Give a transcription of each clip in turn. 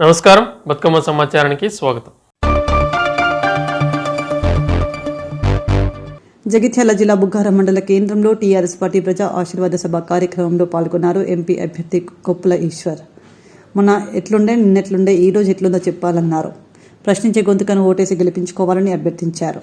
నమస్కారం. బతుకమ్మ సమాచారానికి స్వాగతం. జగిత్యాల జిల్లా బుగ్గారం మండల కేంద్రంలో టీఆర్ఎస్ పార్టీ ప్రజా ఆశీర్వాద సభ కార్యక్రమంలో పాల్గొన్నారు ఎంపీ అభ్యర్థి కొప్పుల ఈశ్వర్. మొన్న ఎట్లుండే నిన్నెట్లుండే ఈ రోజు ఎట్లుందో చెప్పాలన్నారు. ప్రశ్నించే గొంతుకను ఓటేసి గెలిపించుకోవాలని అభ్యర్థించారు.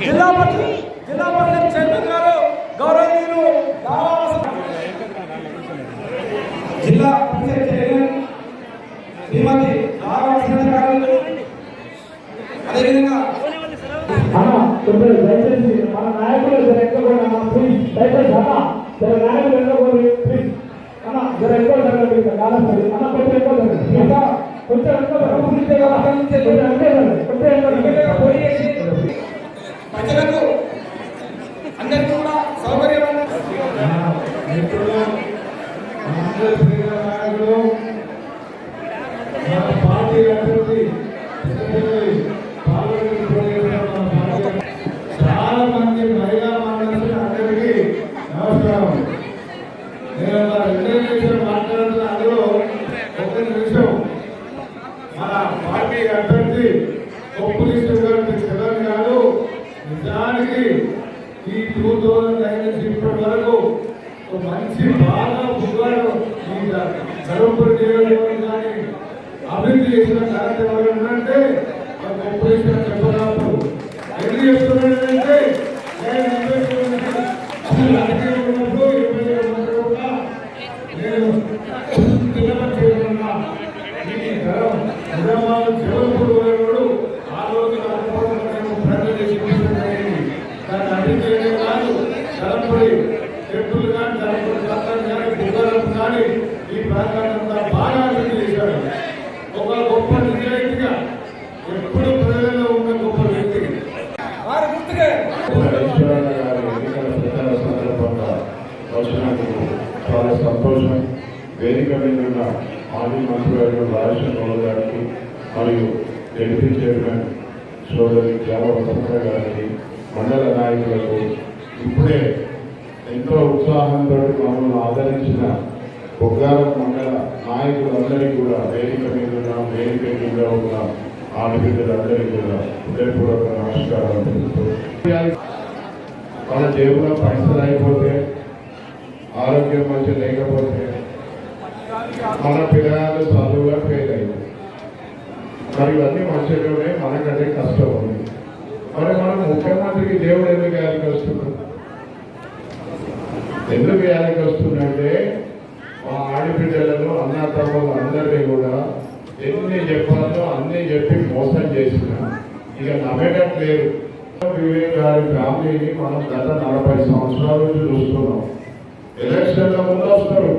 జిల్లా పరిషత్ జిల్లా పరిషత్ చైర్మన్ గారు గౌరవనీయులు దామోదర జిల్లా పరిషత్ చైర్మన్ శ్రీమతి రాఘవసంత గారు అదేవిధంగా మన నాయకులు జర ఎక్కువ ప్లీజ్ దయచేసి అన్న జర నాయకులు ఎక్కువ ప్లీజ్ అన్న జర ఎక్కువ జరగండి కాలం అన్న కొంచెం ఎక్కువ ఇంకా కొంచెం ప్రజలకు అందరికీ కూడా సౌకర్యమైన చాలా మంది మహిళా మండలి అందరికీ నమస్కారం. నేను ఒక రెండే మాట్లాడుతున్న అందులో ఒక నిమిషం. మన పార్టీ అభ్యర్థి కొప్పులిస్ట్ గారి జగన్ గారు నిజానికి ఈ టూ థౌజండ్ నైన్ నుంచి ఇప్పటి వరకు ఒక మంచి బాగా బుగ్గాడు ఈ ధర్మపురి నియోజకవర్గాన్ని అభివృద్ధి చేసిన ఘనత ఎవరు ఉందంటే ధరం నిజామాబాద్ అంటే ఎంతో ఉత్సాహంతో మమ్మల్ని ఆదరించిన బొగ్గారం మండల నాయకులందరికీ కూడా వేదిక మీద వేదిక మీద ఉన్న ఆడబిడ్డలందరికీ కూడా హృదయపూర్వక నమస్కారాలు తెలుపుతూ. మన జేబులో పైసలు అయిపోతే ఆరోగ్యం మంచి లేకపోతే మన పిల్లలు చదువుగా ఫెయిల్ అయింది మరి ఇవన్నీ మంచిగానే మనకంటే కష్టం ఉంది. మరి మనం ముఖ్యమంత్రికి దేవుడు ఎందుకు వేయాలికి వస్తున్నాడు? ఎందుకు వేయాలికి వస్తుందంటే మా ఆడబిడ్డలను అన్న తమ్ములు అందరినీ కూడా ఎన్ని చెప్పాలో అన్ని చెప్పి మోసం చేసిన ఇక నమ్మేటట్టు లేదు. వివేక్ గారి ఫ్యామిలీని మనం గత నలభై సంవత్సరాల నుంచి చూస్తున్నాం. ఎలక్షన్ల ముందు వస్తారు.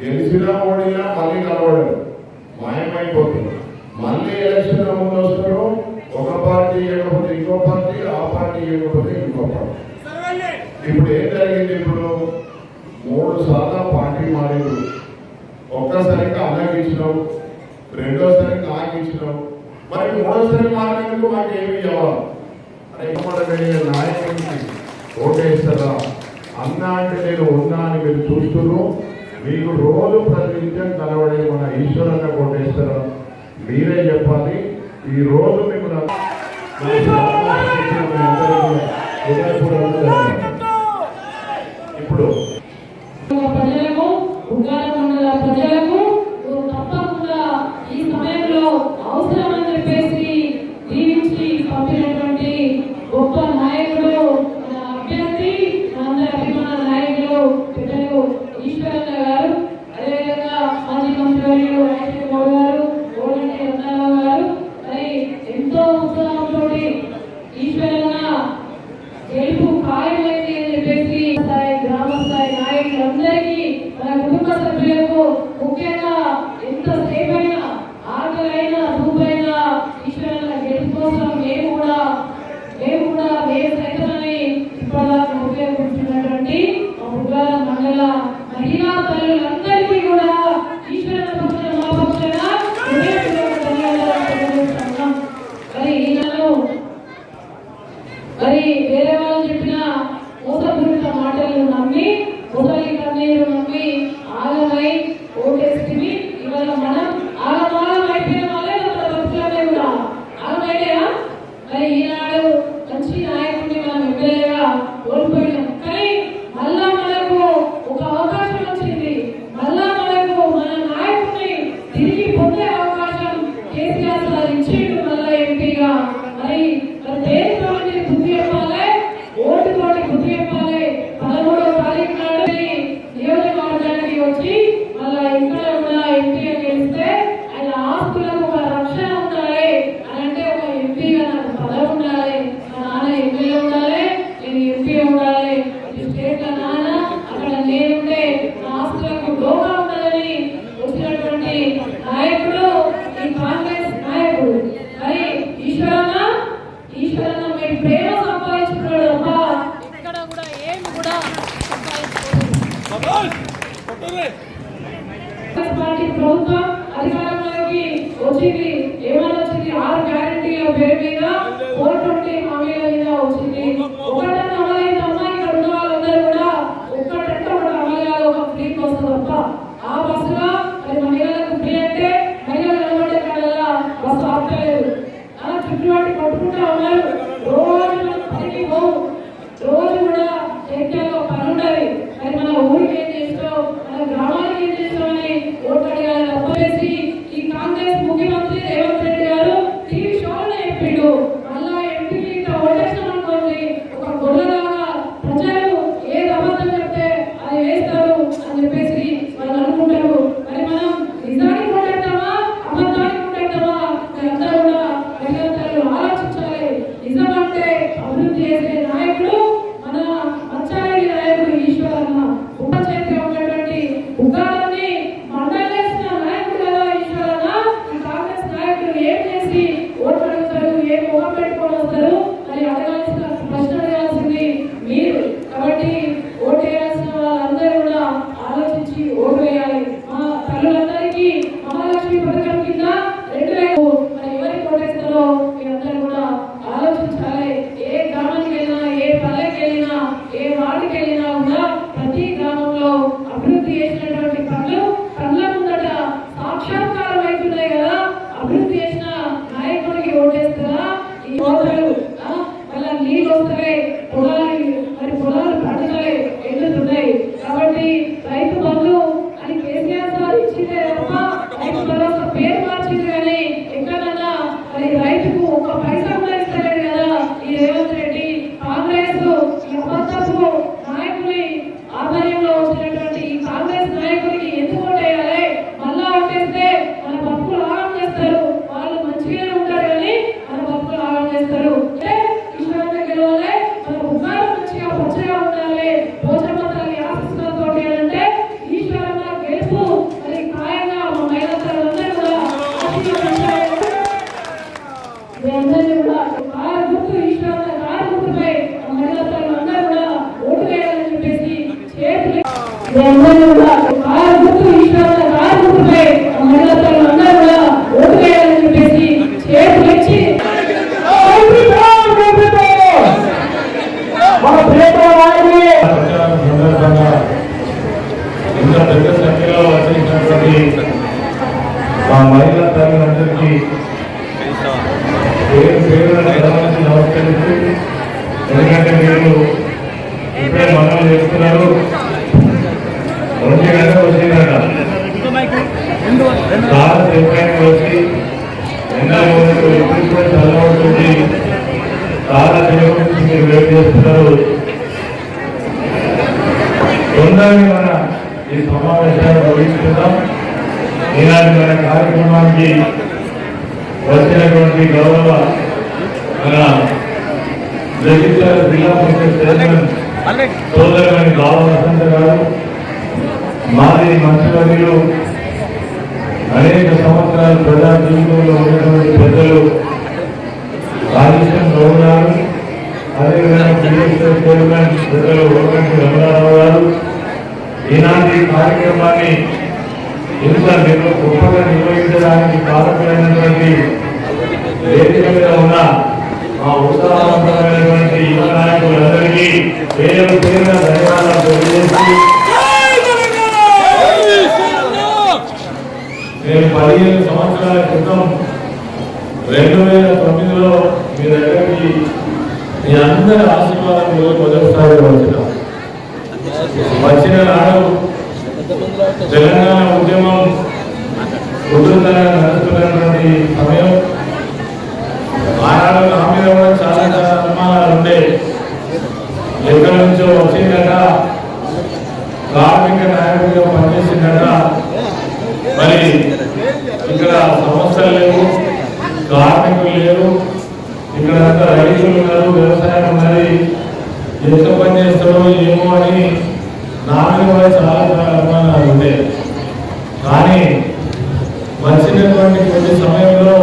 గెలిచినా ఓడినా మళ్ళీ కలవడం మాయమైపోతుంది. మళ్ళీ ఎలక్షన్ల ముందు వస్తారు. ఒక పార్టీ ఇవ్వకపోతే ఇంకో పార్టీ ఆ పార్టీ ఇవ్వకపోతే ఇంకో పార్టీ. ఇప్పుడు ఏం జరిగింది ఇప్పుడు? మూడు సార్లు పార్టీ మారింది. ఒక్కసారికి అన్నకి ఇచ్చినావు రెండోసారి నాకు ఇచ్చినావు మరి మూడోసారి మారినందుకు మాకు ఏమి ఇవ్వాలి అరే ఇవ్వడం నాయకుడికి ఓటేస్తారా? అన్న అంటే నేను ఉన్నా అని మీరు చూస్తున్నారు. మీకు రోజు ప్రతినిత్యం కలవడే మన ఈశ్వరన్న కోటేస్తారా మీరే చెప్పాలి. ఈ రోజు మిమ్మల్ని ఇప్పుడు Abdullah గ్రామాలకు వెళ్ళినా కూడా ప్రతి గ్రామంలో అభివృద్ధి చేసిన ఇలాంటి మన కార్యక్రమానికి వచ్చినటువంటి గౌరవ మన జిల్లా పరిషత్ చైర్మన్ సోదరమైన బావ వసంత గారు మాది మంత్రివర్యులు అనేక సంవత్సరాలు ప్రజా జీవితంలో ఉన్నటువంటి పెద్దలు రాజేశ్వరం గౌడ్ గారు అదేవిధంగా చైర్మన్ పెద్దలు ఓకంటి రంగారావు గారు. ఈనాటి కార్యక్రమాన్ని ఇంత నేను గొప్పగా నిర్వహించడానికి కారణమైనటువంటి వేదిక మీద ఉన్న మా ఉత్సాహవంతమైనటువంటి యువ నాయకులందరికీ పేరు పేరున ధన్యవాదాలు తెలియజేసి నేను పదిహేను సంవత్సరాల క్రితం రెండు వేల తొమ్మిదిలో మీ దగ్గరికి మీ అందరి ఆశీర్వాదం మొదటిసారి వచ్చిన. వచ్చిన నాడు తెలంగాణ ఉద్యమం ఉధృతంగా నడుపుతున్నటువంటి సమయం ఆనాడు నా కూడా చాలా అనుమానాలు ఉండే. ఎక్కడి నుంచో వచ్చిందట కార్మిక నాయకుడిగా పనిచేసిందట. మరి ఇక్కడ సమస్యలు లేవు కార్మికులు లేరు ఇక్కడ రైతులు ఉన్నారు వ్యవసాయం ఉన్నది ఎంత పని ఏమో అని నా కూడా చాలా చాలా అనుమానాలు ఉండే. కానీ వచ్చినటువంటి కొద్ది సమయంలో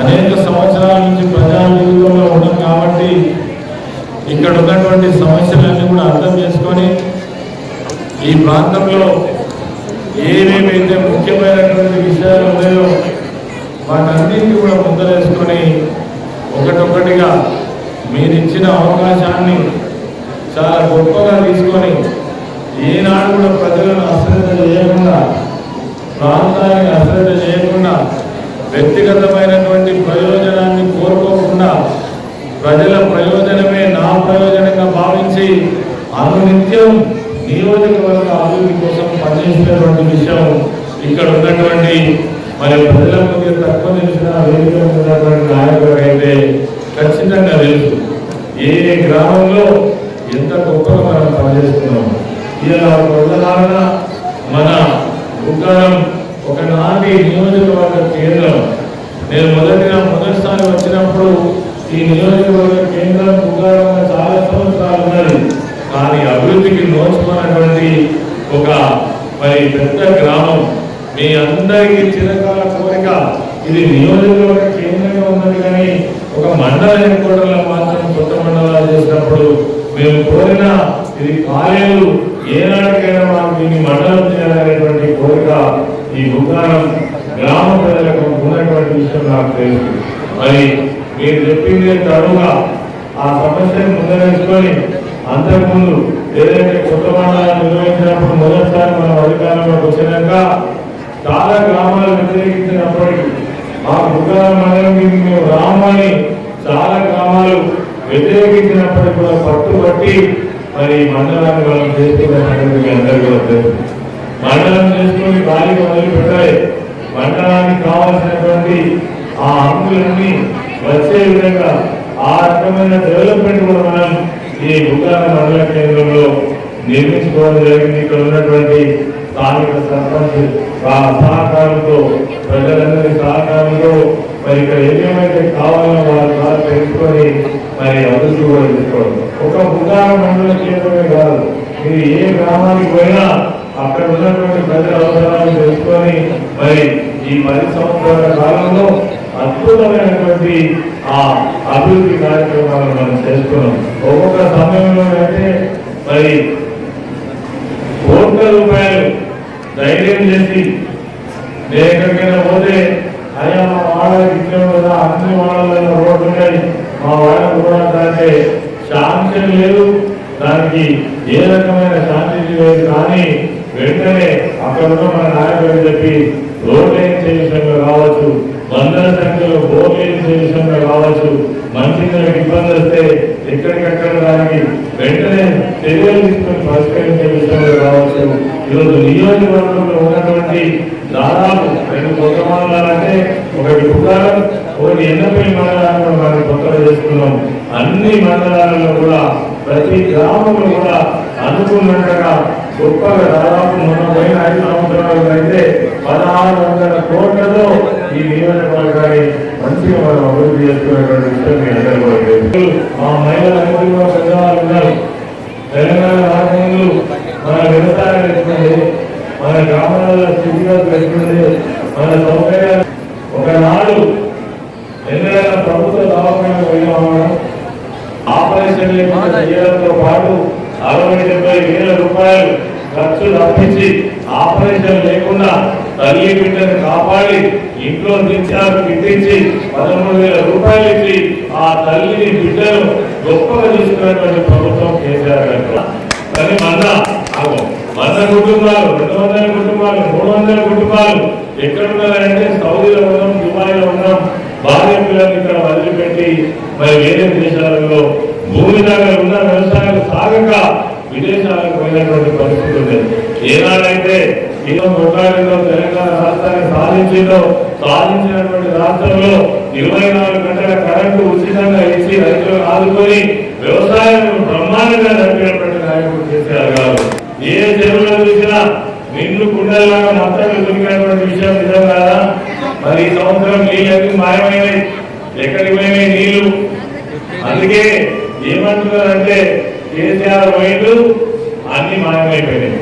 అనేక సంవత్సరాల నుంచి ప్రజా జీవితంలో ఉన్నాం కాబట్టి ఇక్కడ ఉన్నటువంటి సమస్యలన్నీ కూడా అర్థం చేసుకొని ఈ ప్రాంతంలో ఏమేమైతే ముఖ్యమైనటువంటి విషయాలు ఉన్నాయో వాటన్నింటినీ కూడా ముందరేసుకొని ఒకటొక్కటిగా మీరు ఇచ్చిన అవకాశాన్ని చాలా గొప్పగా తీసుకొని ఈనాడు కూడా ప్రజలను అశ్రద్ధ చేయకుండా ప్రాంతాన్ని అశ్రద్ధ చేయకుండా వ్యక్తిగతమైనటువంటి ప్రయోజనాన్ని కోరుకోకుండా ప్రజల ప్రయోజనమే నా ప్రయోజనంగా భావించి అనునిత్యం నియోజకవర్గ అభివృద్ధి కోసం పనిచేసినటువంటి విషయం ఇక్కడ ఉన్నటువంటి మరి ప్రజల మధ్య తక్కువ తెలిసిన వేదిక ఉన్నటువంటి నాయకుడు అయితే ఖచ్చితంగా తెలుసు. ఏ గ్రామంలో ఎంత గొప్పగా మనం పనిచేస్తున్నాం ఇలా ఒక ఉదాహరణ మన ఉగ్గారం ఒకనాటి నియోజకవర్గ కేంద్రం. నేను మొదటిగా మొదటిసారి వచ్చినప్పుడు ఈ నియోజకవర్గ కేంద్రం ఉగ్గారంగా చాలా సంవత్సరాలు ఉన్నది. కానీ అభివృద్ధికి నోచుకున్నటువంటి ఒక మరి పెద్ద గ్రామం. మీ అందరికీ చిరకాల కోరిక ఇది నియోజకవర్గ కేంద్రంగా ఉన్నది కానీ ఒక మండల హెడ్ క్వార్టర్లో మాత్రం కొత్త మండలాలు చేసినప్పుడు మేము కోరిన ఇది కాలేదు ఏనాటికైనా మాకు దీన్ని మండలం చేయాలనేటువంటి కోరిక ఈ దుకాణం గ్రామ ప్రజలకు ఉన్నటువంటి విషయం నాకు తెలుసు. మరి మీరు చెప్పింది తరువుగా ఆ సమస్యను ముందరేసుకొని అంతకుముందు ఏదైతే కొత్త మండలాలు నిర్వహించినప్పుడు మొదటిసారి మనం అధికారంలోకి వచ్చినాక చాలా గ్రామాలు వ్యతిరేకించినప్పటికీ మా దుకాణం మండలం మేము రామని చాలా గ్రామాలు వ్యతిరేకించినప్పటికీ కూడా పట్టుబట్టి మరి మండలాన్ని మనం చేసుకునే మీ అందరికీ కూడా తెలుసు. మండలం చేసుకుని గాలికి మొదలు మండలానికి కావాల్సినటువంటి ఆ హక్కులన్నీ వచ్చే విధంగా ఆ రకమైన డెవలప్మెంట్ కూడా మనం ఈ బుకార మండల కేంద్రంలో నిర్మించుకోవడం జరిగింది. ఇక్కడ ఉన్నటువంటి స్థానిక సర్పంచ్ సహకారంతో ప్రజలందరి సహకారంతో మరి ఇక్కడ ఏమేమైతే కావాలో వాళ్ళ ద్వారా తెలుసుకొని మరి అభివృద్ధి కూడా చేసుకోవడం ఒక బుకార మండలం చేయడమే కాదు మీరు ఏ గ్రామానికి పోయినా అక్కడ ఉన్నటువంటి ప్రజల అవసరాలను తెలుసుకొని మరి ఈ పది సంవత్సరాల కాలంలో అద్భుతమైనటువంటి ఆ అభివృద్ధి కార్యక్రమాలను మనం చేస్తున్నాం ఒక్కొక్క సమయంలో అయితే మరి కోట్ల రూపాయలు ధైర్యం చేసి నేను ఎక్కడికైనా పోతే అయ్యా మా వాళ్ళకి ఇచ్చిన కదా అన్ని వాళ్ళలో రోడ్లు ఉన్నాయి మా వాళ్ళకు కూడా దానికి శాంతి లేదు. దానికి ఏ రకమైన శాంతి లేదు కానీ వెంటనే అక్కడ ఉన్న మన నాయకుడు చెప్పి రోడ్ వేయించే విషయంలో కావచ్చు వందల సంఖ్యలో బోర్లు వేయించే విషయంలో కావచ్చు మంచినీళ్ళకి ఇబ్బంది వస్తే ఎక్కడికక్కడ దానికి వెంటనే చర్యలు తీసుకొని పరిష్కరించే విషయంలో కావచ్చు. ఈరోజు నియోజకవర్గంలో ఉన్నటువంటి దాదాపు రెండు కొత్త మండలాలంటే ఒకటి కుకారం ఒకటి ఎనభై మండలాలను మనం కొత్తగా చేసుకున్నాం. అన్ని మండలాలలో కూడా ప్రతి గ్రామంలో కూడా అనుకున్నట్టుగా గొప్పగా దాదాపు మన పైన ఐదు సంవత్సరాలు అయితే పదహారు వందల కోట్లలో ఈ నియోజకవర్గాన్ని మంచిగా మనం అభివృద్ధి చేసుకునేటువంటి విషయం మీ అందరూ కూడా మా మహిళలు కూడా పెద్దవాళ్ళు ఉన్నారు. తెలంగాణ రాకముందు మన వ్యవసాయం మన గ్రామాలలో స్థితిగతులు ఎట్లుంది మన సౌకర్యాలు ఒకనాడు ఎన్నడైనా ప్రభుత్వ దవాఖాన పోయినామా ఆపరేషన్ చేయడంతో పాటు అరవై డెబ్బై వేల రూపాయలు ఖర్చు తప్పించి ఆపరేషన్ లేకుండా తల్లి బిడ్డను కాపాడి ఇంట్లో నిత్యాలు గిట్టించి పదమూడు వేల రూపాయలు ఇచ్చి ఆ తల్లిని బిడ్డను గొప్పగా చూసుకున్నటువంటి ప్రభుత్వం కేసీఆర్ గారు. కానీ మళ్ళా ఆగో, వంద కుటుంబాలు రెండు వందల కుటుంబాలు మూడు వందల కుటుంబాలు. ఎక్కడ ఉన్నారంటే సౌదీలో ఉన్నాం దుబాయ్లో ఉన్నాం. భార్య పిల్లల్ని ఇక్కడ వదిలిపెట్టి మరి వేరే దేశాలలో భూమి దగ్గర ఉన్న వ్యవసాయం సాగక విదేశాలకు పోయినటువంటి పరిస్థితి ఉంది. ఏనాడైతే ఏదో ముఖాలలో తెలంగాణ రాష్ట్రాన్ని సాధించిందో సాధించినటువంటి రాష్ట్రంలో ఇరవై నాలుగు గంటల కరెంటు ఉచితంగా ఇచ్చి రైతులను ఆదుకొని వ్యవసాయం బ్రహ్మాండంగా నడిపినటువంటి నాయకుడు కేసీఆర్ గారు. ఏ చెరువులో చూసినా నిన్ను కుండలాగా మొత్తం దొరికినటువంటి విషయం నిజం కాదా? మరి ఈ సంవత్సరం నీళ్ళకి మాయమైనవి ఎక్కడికి పోయినాయి నీళ్ళు అందుకే ఏమంటున్నారంటే కేసీఆర్ పోయిండు అన్ని మాయమైపోయినాయి.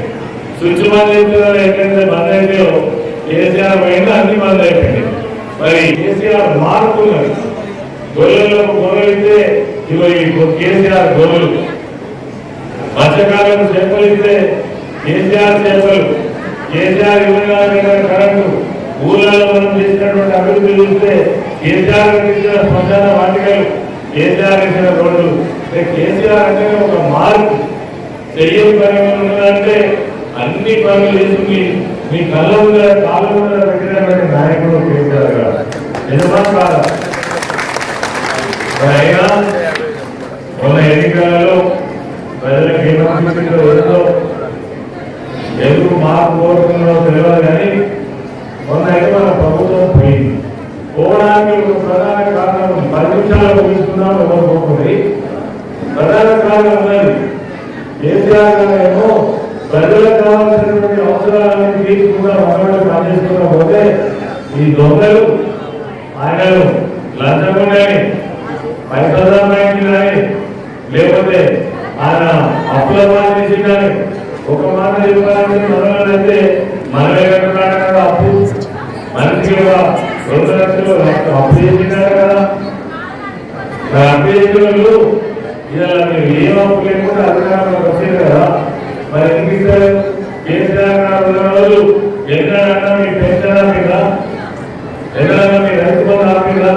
స్విచ్ బంద్ చెప్తున్నారు ఎక్కడైతే బంద్ అయిపోయో కేసీఆర్ పోయిండు అన్ని బంద్ అయిపోయినాయి మరి కేసీఆర్ మారుతున్నారు. గొర్రెల్లో గొర్రెలు ఇస్తే ఇవి కేసీఆర్ గొర్రెలు. మత్స్యకారులకు చేపలు ఇస్తే కేసీఆర్ చేపలు. కేసీఆర్ ఇరవై నాలుగు కరెంటు. ఊళ్ళలో మనం చేసినటువంటి అభివృద్ధి చూస్తే కేసీఆర్ ఇచ్చిన శ్మశాన వాటికలు. కేసీఆర్ ఇచ్చిన రోడ్లు అంటే కేసీఆర్ అంటే ఒక మార్పు. చెయ్యని పని ఏమైనా ఉన్నదంటే అన్ని పనులు చేసుకుని మీ కళ్ళ ముందర కాళ్ళ ముందర పెట్టినటువంటి నాయకుడు కేసీఆర్ గారు. నిజమా కాదా? అయినా మొన్న ఎన్నికలలో ప్రజలకు ఏమనిపించిందో ఏదో ఎందుకు మార్పు కోరుతుందో తెలియదు కానీ మొన్న అయితే మన ప్రభుత్వం పోయింది. పోవడానికి ఒక ప్రధాన కారణం పది నిమిషాలు తీసుకున్నాను ఎవరు ప్రధాన కారణం ఉన్నది. కేసీఆర్ గారు ప్రజలకు కావాల్సినటువంటి అవసరాలను తీసుకున్న మనవాళ్ళు పనిచేసుకున్న పోతే ఈ దొంగలు ఆయనలు లంచం లంచమున్నాయి పైసలు కానీ లేకపోతే ఆయన అప్పుల మాట కానీ ఒక మాట చెప్పాలంటే మనమైతే మనమే కదా అప్పు. మనకి రెండు లక్షలు అప్పు చేసినారు కదా. మరి అప్పు చేసిన వాళ్ళు ఇలా మీరు ఏం అప్పు లేకుండా అధికారంలోకి వచ్చారు కదా. మరి ఎందుకు ఇస్తారు? కేసీఆర్ గారు ఎన్నడన్నా మీ పెన్షన్ మీద ఎన్నడన్నా మీ రైతు బంధు ఆపిరా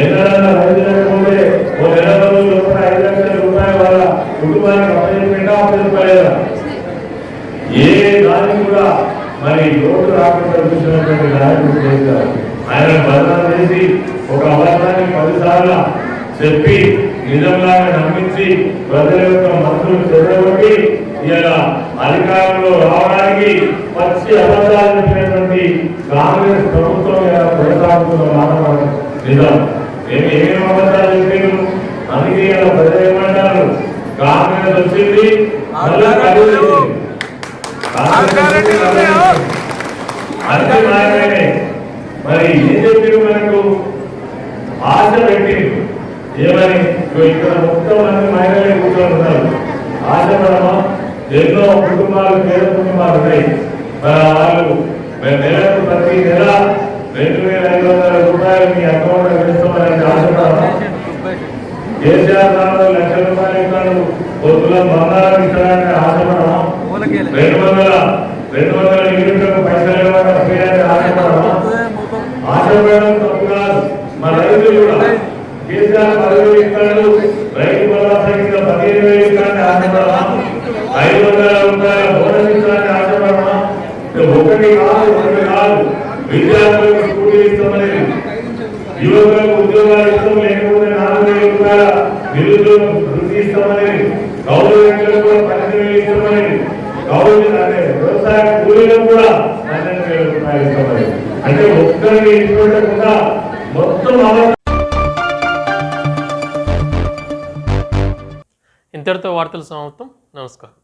ఎన్నడన్నా రైతు లేకపోతే ఓ నెల రోజుల లోపల ఐదు లక్షల రూపాయల వాళ్ళ కుటుంబానికి అప్పచెప్పిందా అప్పచెప్పలేదా ఏ దానికి కూడా మరి లోటు రాకుండా చూసినటువంటి నాయకుడు చేశారు ఆయన బదనాలు చేసి ఒక అబద్ధాన్ని పదిసార్లు చెప్పి నిజంలాగా నమ్మించి ప్రజల యొక్క మనసులు చెడగొట్టి ఇలా అధికారంలో రావడానికి పచ్చి అబద్ధాలు చెప్పినటువంటి కాంగ్రెస్ ప్రభుత్వం ఇలా కొనసాగుతున్న మాట నిజం. మేము ఏమేమి అబద్ధాలు చెప్పాను అందుకే ఇలా ప్రజలు ఏమంటారు? కాంగ్రెస్ వచ్చింది. అంతే మాత్రమే మరి ఏం చెప్పారు మనకు ఆశ పెట్టిండు ఏమని? ఇక్కడ మొత్తం మంది మహిళలే కూర్చొని ఉన్నారు. ఆశపడమా? ఎన్నో కుటుంబాలు పేద కుటుంబాలు ఉన్నాయి. మరి వాళ్ళు మేము నెలకు ప్రతి నెల రెండు వేల ఐదు వందల రూపాయలు మీ అకౌంట్ వేస్తామని ఆశపడమా? కేసీఆర్ నాలుగు లక్షల రూపాయలు ఇస్తాడు పొద్దుల బంగారం ఇస్తాడని ఆశపడమా? రెండు వందల రెండు వందల యూనిట్లకు పైసలు ఇవ్వడం ఫ్రీయాన్ని ఆశపడడం తప్పు కాదు మా రైతులు కూడా కేసీఆర్ పదివేలు ఇస్తాడు రైతు భరోసా కింద పదిహేను వేలు ఇస్తాడని ఐదు వందల రూపాయల బోనస్ ఇస్తాడని ఒకటి కాదు కాదు స్కూటీ ఇస్తామని యువకులకు ఉద్యోగాలు ఇస్తాం లేకపోతే నాలుగు వేల రూపాయల నిరుద్యోగ వృత్తి ఇస్తామని కౌలు రైతులకు కూడా పన్నెండు వేలు ఇస్తామని కౌలు అంటే వ్యవసాయ కూలీలకు కూడా పన్నెండు వేల రూపాయలు ఇస్తామని అంటే ఒక్కరికి ఇచ్చిపెట్టకుండా మొత్తం అమలు ఇంతటితో వార్తలు సమాప్తం. నమస్కారం.